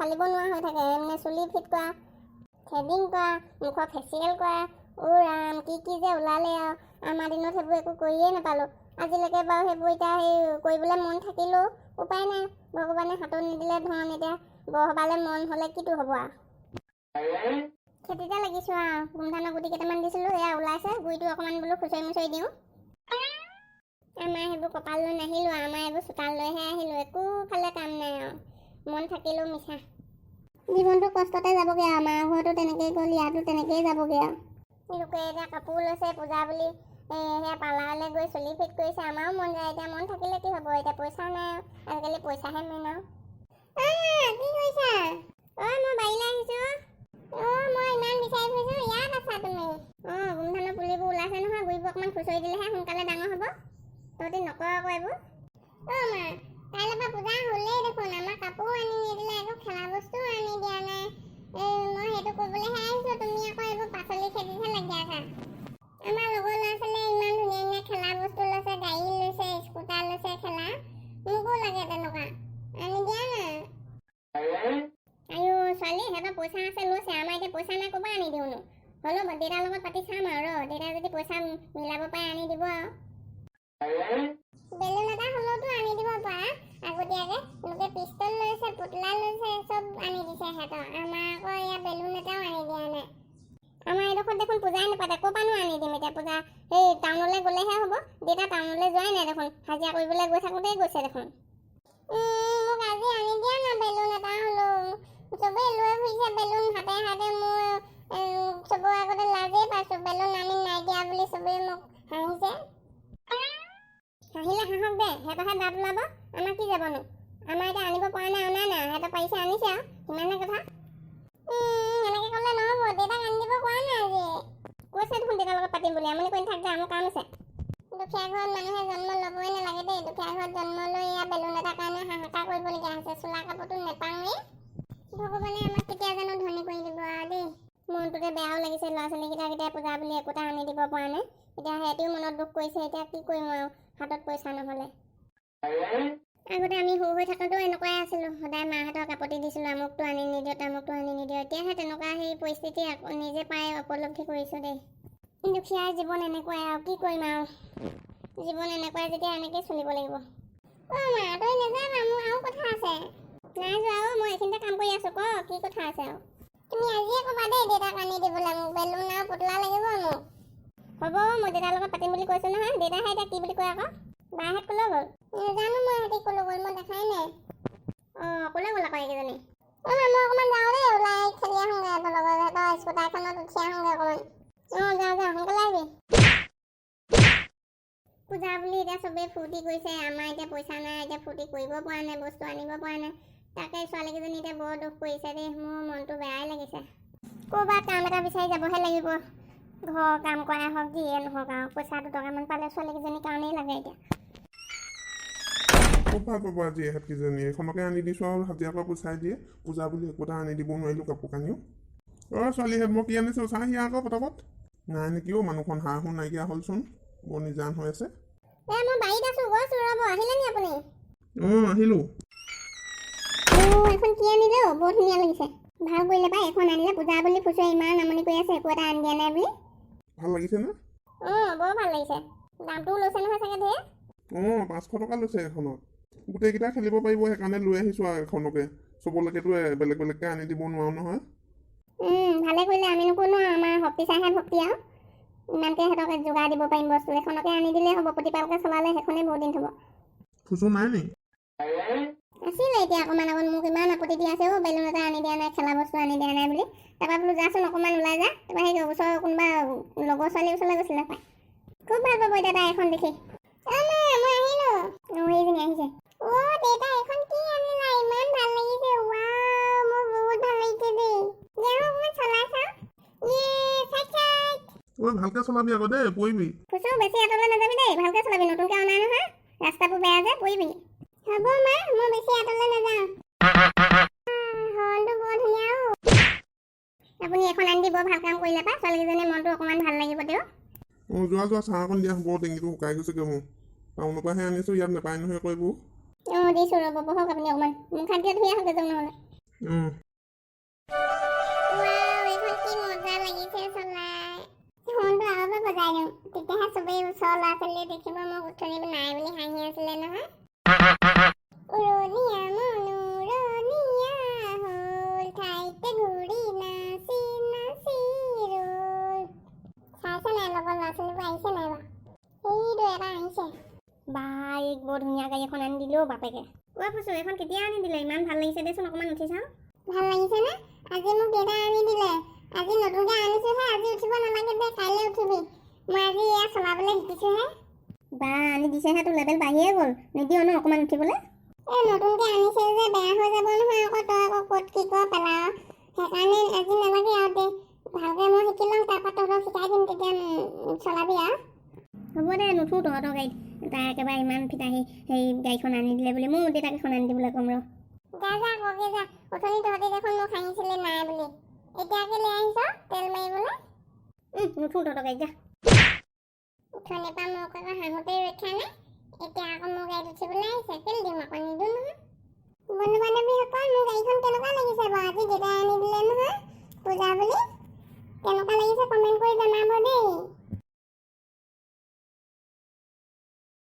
ফালিব নোৱাৰা হৈ থাকে। মানে চুলি ফিট কৰা থ্ৰেডিং কৰা মুখৰ ফেচিয়েল কৰা অ' ৰাম কি কি যে ওলালে আৰু। আমাৰ দিনত সেইবোৰ একো কৰিয়ে নাপালোঁ। আজিলৈকে বাৰু সেইবোৰ এতিয়া সেই কৰিবলৈ মন থাকিলেও উপায় নাই। ভগৱানে হাতত নিদিলে ধন এতিয়া বৰসবালে মন হ'লে কিটো হ'ব আৰু? খেতিতে লাগিছোঁ আৰু। গোমধানৰ গুটি কেইটামান দিছিলোঁ এয়া ওলাইছে। গুৰিটো অকণমান বোলো খুচৰি মুচৰি দিওঁ। আমাৰ সেইবোৰ কপাল লৈ নাহিলোঁ আমাৰ এইবোৰ চোতাল লৈহে আহিলোঁ। একো ফালে কাম নাই আৰু। মন থাকিলেও মিছা। জীৱনটো কষ্টতে যাবগৈ আৰু আমাৰ ঘৰতো তেনেকেই গ'ল ইয়াতো তেনেকেই যাবগৈ আৰু। লোকে এতিয়া কাপোৰ লৈছে পূজা বুলি সেয়া পাৰ্লাৰলৈ গৈ চুলি ফিট কৰিছে আমাৰো মন যায় এতিয়া মন থাকিলে কি হ'ব এতিয়া পইচা নাই আজিকালি পইচাহে মেইন আৰু। কি কৰিছা? অ' মই বাৰীলৈ আহিছোঁ অ' মই ইমান বিচাৰি ফুৰিছোঁ ইয়াত আছা তুমি। অ' গোমধানৰ পুলিবোৰ ওলাইছে নহয় গুৰিবোৰ অকণমান খুচৰি দিলেহে সোনকালে ডাঙৰ হ'ব। তহঁতি নকৰ আকৌ এইবোৰ। অ' মা। কাইলৈ পৰা পূজা হ'লেই দেখোন আমাৰ কাপোৰো আনি নিদিলে একো খেলা বস্তুও আনি দিয়া নাই মই সেইটো কৰিবলৈহে আহিছোঁ তুমি আকৌ এইবোৰ পাচলি খেতিতহে লাগি আছা আমাৰ লগৰ ল'ৰা ছোৱালীয়ে ইমান ধুনীয়া ধুনীয়া খেলা বস্তু লৈছে গাড়ী লৈছে স্কুটাৰ লৈছে খেলা মোকো লাগে তেনেকুৱা আনি দিয়া না আয়ো ছোৱালী সিহঁতৰ পইচা আছে লৈছে আমাৰ এতিয়া পইচা নাই ক'ৰপৰা আনি দিওঁনো হ'লেও দেউতাৰ লগত পাতি চাম আৰু ৰ দেউতাই যদি পইচা মিলাব পাৰে আনি দিব আৰু বেলুন এটা হ'লেওতো আনি দিব পাৰা। আগতীয়াকে। লোকে পিষ্টল লৈছে পুতলা লৈছে চব আনি দিছে সিহঁতৰ। আমাৰ আকৌ ইয়াত বেলুন এটাও আনি দিয়া নাই। আমাৰ এইডোখৰত দেখোন পূজাই নাপাতে। ক'ৰ পৰানো আনি দিম এতিয়া পূজা? সেই টাউনলৈ গ'লেহে হ'ব। দেউতা টাউনলৈ যোৱাই নাই দেখোন। হাজিৰা কৰিবলৈ গৈ থাকোঁতেই গৈছে দেখোন। মোক আজি আনি দিয়া না বেলুন এটা হ'লেও চবেই লৈ ফুৰিছে বেলুন হাতে হাতে মোৰ উম, চবৰ আগতে লাজেই পাইছোঁ বেলুন আনি নাই দিয়া বুলি চবেই মোক হাঁহিছে হাঁহিলে হাঁহক দে দাঁত ওলাব আমাৰ কি যাবনো? আমাৰ এতিয়া আনিব পৰা নাই অনা নাই। সিহঁতৰ পাৰিছে আনিছে আৰু। সিমানে কথা। এনেকে ক'লে নহ'ব। দেউতাক আনি দিব পৰা নাই আজি। কৈছে দেখোন দেউতাৰ লগত পাতিম বুলি। আমনি কৰি থাক যা মোৰ কাম আছে দুখীয়া ঘৰত মানুহে জন্ম ল'বই নালাগে দেই। দুখীয়া ঘৰত জন্ম লৈ এয়া বেলুন এটাৰ কাৰণে হাহাকাৰ কৰিবলগীয়া হৈছে। চোলা কাপোৰটো নেপাওঁৱেই। ভগৱানে আমাক কেতিয়া জানো ধনী কৰি দিব আৰু দেই। মনটোতে বেয়াও লাগিছে। ল'ৰা ছোৱালীকেইটাক এতিয়া পূজা বুলি একোটা আনি দিব পৰা নাই। এতিয়া সিহঁতেও মনত দুখ কৰিছে। এতিয়া কি কৰিম আৰু? হাতত পইচা নহ'লে। আগতে আমি সৰু হৈ থাকোঁতেও এনেকুৱাই আছিলোঁ। সদায় মাহঁতক আপত্তি দিছিলোঁ আমুকটো আনি নিদিওঁ তামুকটো আনি নিদিওঁ এতিয়াহে তেনেকুৱা সেই পৰিস্থিতি নিজে পাই উপলব্ধি কৰিছোঁ দেই। দুখীয়া জীৱন এনেকুৱাই আৰু কি কৰিম আৰু? জীৱন এনেকুৱাই যেতিয়া এনেকৈ চলিব লাগিব। অ' মা তই নাযাবা মোৰ আৰু কথা আছে। নাই যোৱা অ' মই এইখিনিতে কাম কৰি আছোঁ ক কি কথা আছে আৰু? তুমি আজিয়ে ক'বা দেই দেউতাক আনি দিবলৈ মোক বেলুন আৰু পুতলা লাগিব মোক। হ'ব মই দেউতাৰ লগত পাতিম বুলি কৈছোঁ নহয় দেউতাহে এতিয়া কি বুলি কয় আকৌ? বাহেঁত ক'লৈ গ'ল? জানো মই সিহঁতি ক'লৈ গ'ল মই দেখাই নাই অঁ ক'লৈ গ'ল আকৌ এইকেইজনী অঁ মই অকণমান যাওঁ দেই ওলাই খেলি আহোঁগৈ সিহঁতৰ লগত সিহঁতৰ স্কুটাৰখনত উঠি আহোঁগৈ অকণমান অঁ যাওঁ যাওঁ সোনকালে আহিবি পূজা বুলি এতিয়া চবেই ফূৰ্তি কৰিছে আমাৰ এতিয়া পইচা নাই এতিয়া ফূৰ্তি কৰিব পৰা নাই বস্তু আনিব পৰা নাই তাকে ছোৱালীকেইজনী এতিয়া বৰ দুখ কৰিছে দেই মোৰ মনটো বেয়াই লাগিছে ক'ৰবাত কাম এটা বিচাৰি যাবহে লাগিব ঘৰৰ কাম কৰাই হওক যিয়ে নহওক আৰু পইচা দুটকামান পালে ছোৱালীকেইজনীৰ কাৰণেই লাগে এতিয়া ভাল পাব আজি এহেঁতকেইজনী এইখনকে আনি দিছোঁ আৰু হাজিৰা পৰা পইচাই দিয়ে। পূজা বুলি একোটা আনি দিব নোৱাৰিলোঁ কাপোৰ কানিও। অ' ছোৱালীহেঁত মই কি আনিছোঁ? চাহি আকৌ পটাপট নাই নেকি অ' মানুহখন হাঁহ শুন নাইকিয়া হ'লচোন। বৰ নিজান হৈ আছে। নি অঁ আহিলোঁ। এখন কি আনিলে বৰ ধুনীয়া লাগিছে। ভাল কৰিলে পাই এখন আনিলে পূজা বুলি খুচুৰে ইমান আমনি কৰি আছে একো এটা আনি দিয়া নাই বুলি। ভাল লাগিছেনে অঁ বৰ ভাল লাগিছে। দামটোও লৈছে নহয় চাগে ধেৰ। অঁ পাঁচশ টকা লৈছে এখনত। গোটেইকেইটা খেলিব পাৰিব সেইকাৰণে লৈ আহিছোঁ আৰু এখনকে। চবলৈকেতো বেলেগ বেলেগকৈ আনি দিব নোৱাৰোঁ নহয়। ভালে কৰিলে আমিনো কোনো আমাৰ শক্তি চাইহে ভক্তি আৰু। ইমানকৈ সিহঁতক যোগাৰ দিব পাৰিম বস্তু এখনকে আনি দিলেই হ'ব প্ৰতিপালকৈ চলালে সেইখনেই বহুত দিন থ'ব। খুচু নাই নি? আছিলে এতিয়া অকণমান আগত মোক ইমান আপত্তি দি আছে অ' বেলুন এটা আনি দিয়া নাই খেলা বস্তু আনি দিয়া নাই বুলি। তাৰপৰা বোলো যাচোন অকণমান ওলাই যা। তাৰপৰা সেই ওচৰৰ কোনোবা লগৰ ছোৱালীৰ ওচৰলৈ গৈছিলে পাই খুব ভাল পাব এতিয়া তাই এখন দেখি? অঁ সেইজনী আহিছে অ' দেউতা এখন কি আনিলা ইমান ভাল লাগিছে ৱাও মোৰ বহুত ভাল লাগিছে দেই দিয়া অকণমান চলাই চাওঁ ইয়ে ভালকৈ চলাবি আকৌ দেই পৰিবি খুচু বেছি আঁতৰলৈ নাযাবি দেই ভালকৈ চলাবি নতুনকৈ অনা নহয় ৰাস্তাবোৰ বেয়া যে পৰিবি হ'ব মা মই বেছি আঁতৰলৈ নাযাওঁ হৰ্ণটো বৰ ধুনীয়া অ' আপুনি এখন আনি দিব ভাল কাম কৰিলে পাই ছোৱালীকেইজনীৰ মনটো অকণমান ভাল লাগিব তেওঁ অঁ যোৱা যোৱা চাহ অকণ দিয়া বৰ ডিঙিটো শুকাই গৈছেগৈ মোৰ টাউনৰ পৰাহে আনিছোঁ ইয়াত নাপায় নহয় আকৌ এইবোৰ অঁ দিছোঁ ৰ'ব বহক আপুনি অকণমান মুখ হাত দিয়া ধুই আহক এজন নহ'লে অঁ ৱাও, এইখন কি মজা লাগিছে চলাই হৰ্ণটো আগৰ পৰা বজাই দিওঁ তেতিয়াহে চবেই ওচৰৰ ল'ৰা ছোৱালীয়ে দেখিব মোক উঠনি নাই বুলি হাঁহি আছিলে নহয় উৰণীয়া মনোৰণীয়া হ'ল ঠাইতে ঘূৰি নাচি নাচি ৰ'ল চাইছে নাই লগৰ ল'ৰা ছোৱালীবোৰ আহিছে নাই বাৰু সেইটো এটা আহিছে বা এই বৰ ধুনীয়া গাড়ী এখন আনি দিলেও বাপেকে। কোৱা ফুচু এইখন কেতিয়া আনি দিলে? ইমান ভাল লাগিছে দেচোন অকণমান উঠি চাওঁ ভাল লাগিছে নে? আজি মোক দেউতাই আনি দিলে। আজি নতুনকৈ আনিছোহে আজি উঠিব নালাগে দে কাইলৈ উঠিবি। মই আজি এয়া চলাবলৈ শিকিছোহে বা আনি দিছেহে তোৰ লেভেল বাঢ়িয়ে গ'ল। নিদিয় ন অকণমান উঠিবলৈ? এই নতুনকৈ আনিছে যে বেয়া হৈ যাব নহয় আকৌ তই আকৌ ক'ত কি কৰ পেলাৱ। সেইকাৰণে আজি নালাগে আৰু নুঠো তহঁতৰ গাড়ীত তাই একেবাৰে ইমান ফিটা সেই সেই গাড়ীখন আনি দিলে বুলি মোৰ মতে এখন আনি দিবলৈ ক'ম ৰ। উঠনি পৰা মোক আকৌ হাঁহতে ৰখা নাই। এতিয়া আকৌ মোৰ গাড়ীত উঠিবলৈ আহিছে তেল দিম অকণ নিদিওঁ